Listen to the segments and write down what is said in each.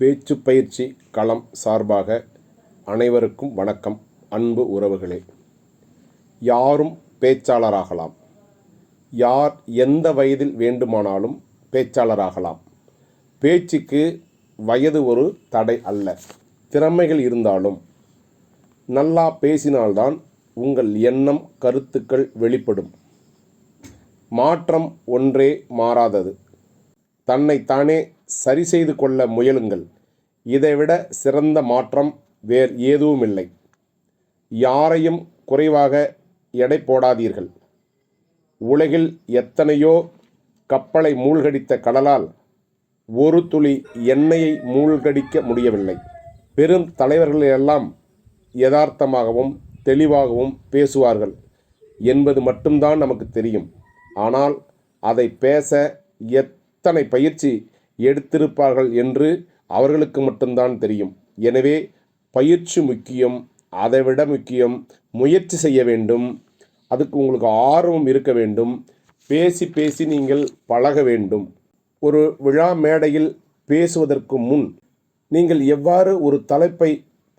பேச்சு பயிற்சி களம் சார்பாக அனைவருக்கும் வணக்கம் அன்பு உறவுகளே. யாரும் பேச்சாளராகலாம். யார் எந்த வயதில் வேண்டுமானாலும் பேச்சாளராகலாம். பேச்சுக்கு வயது ஒரு தடை அல்ல. திறமைகள் இருந்தாலும் நல்லா பேசினால்தான் உங்கள் எண்ணம் கருத்துக்கள் வெளிப்படும். மாற்றம் ஒன்றே மாறாதது. தன்னைத்தானே சரி செய்து கொள்ள முயலுங்கள். இதைவிட சிறந்த மாற்றம் வேறு எதுவுமில்லை யாரையும் குறைவாக எடை போடாதீர்கள். உலகில் எத்தனையோ கப்பலை மூழ்கடித்த கடலால் ஒரு துளி எண்ணெயை மூழ்கடிக்க முடியவில்லை. பெரும் தலைவர்களெல்லாம் யதார்த்தமாகவும் தெளிவாகவும் பேசுவார்கள் என்பது மட்டும்தான் நமக்கு தெரியும். ஆனால் அதை பேச எத்தனை பயிற்சி எடுத்திருப்பார்கள் என்று அவர்களுக்கு மட்டும்தான் தெரியும். எனவே பயிற்சி முக்கியம் அதைவிட முக்கியம் முயற்சி செய்ய வேண்டும். அதுக்கு உங்களுக்கு ஆர்வம் இருக்க வேண்டும். பேசி பேசி நீங்கள் பழக வேண்டும். ஒரு விழா மேடையில் பேசுவதற்கு முன் நீங்கள் எவ்வாறு ஒரு தலைப்பை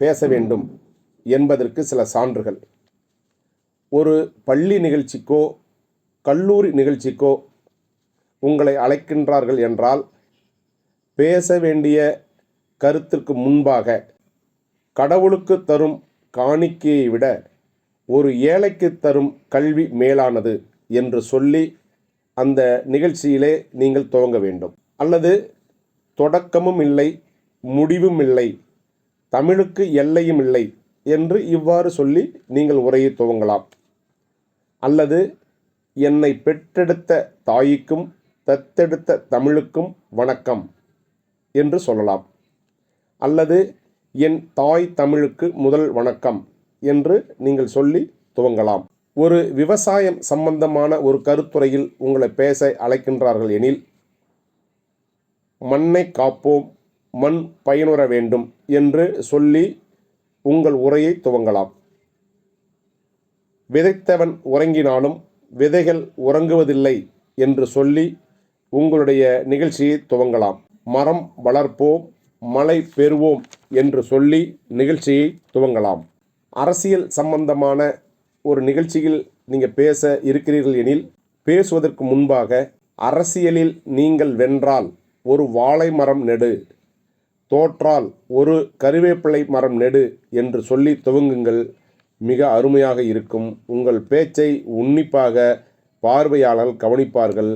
பேச வேண்டும் என்பதற்கு சில சான்றுகள். ஒரு பள்ளி நிகழ்ச்சிக்கோ கல்லூரி நிகழ்ச்சிக்கோ உங்களை அழைக்கின்றார்கள் என்றால் பேச வேண்டிய கருத்திற்கு முன்பாக கடவுளுக்கு தரும் காணிக்கையை விட ஒரு ஏழைக்கு தரும் கல்வி மேலானது என்று சொல்லி அந்த நிகழ்ச்சியிலே நீங்கள் துவங்க வேண்டும். அல்லது தொடக்கமும் இல்லை முடிவும் இல்லை தமிழுக்கு எல்லையும் இல்லை என்று இவ்வாறு சொல்லி நீங்கள் உரையை துவங்கலாம். அல்லது என்னை பெற்றெடுத்த தாய்க்கும் தத்தெடுத்த தமிழுக்கும் வணக்கம். என்று சொல்லலாம். அல்லது என் தாய் தமிழுக்கு முதல் வணக்கம் என்று நீங்கள் சொல்லி துவங்கலாம். ஒரு விவசாயம் சம்பந்தமான ஒரு கருத்துரையில் உங்களை பேச அழைக்கின்றார்கள் எனில் மண்ணை காப்போம் மண் பயனுற வேண்டும் என்று சொல்லி உங்கள் உரையை துவங்கலாம். விதைத்தவன் உறங்கினாலும் விதைகள் உறங்குவதில்லை என்று சொல்லி உங்களுடைய நிகழ்ச்சியை துவங்கலாம். மரம் வளர்ப்போம் மழை பெறுவோம் என்று சொல்லி நிகழ்ச்சியை துவங்கலாம். அரசியல் சம்பந்தமான ஒரு நிகழ்ச்சியில் நீங்கள் பேச இருக்கிறீர்கள் எனில் பேசுவதற்கு முன்பாக அரசியலில் நீங்கள் வென்றால் ஒரு வாழை மரம் நெடு தோற்றால் ஒரு கருவேப்பிலை மரம் நெடு என்று சொல்லி துவங்குங்கள். மிக அருமையாக இருக்கும். உங்கள் பேச்சை உன்னிப்பாக பார்வையாளர்கள் கவனிப்பார்கள்.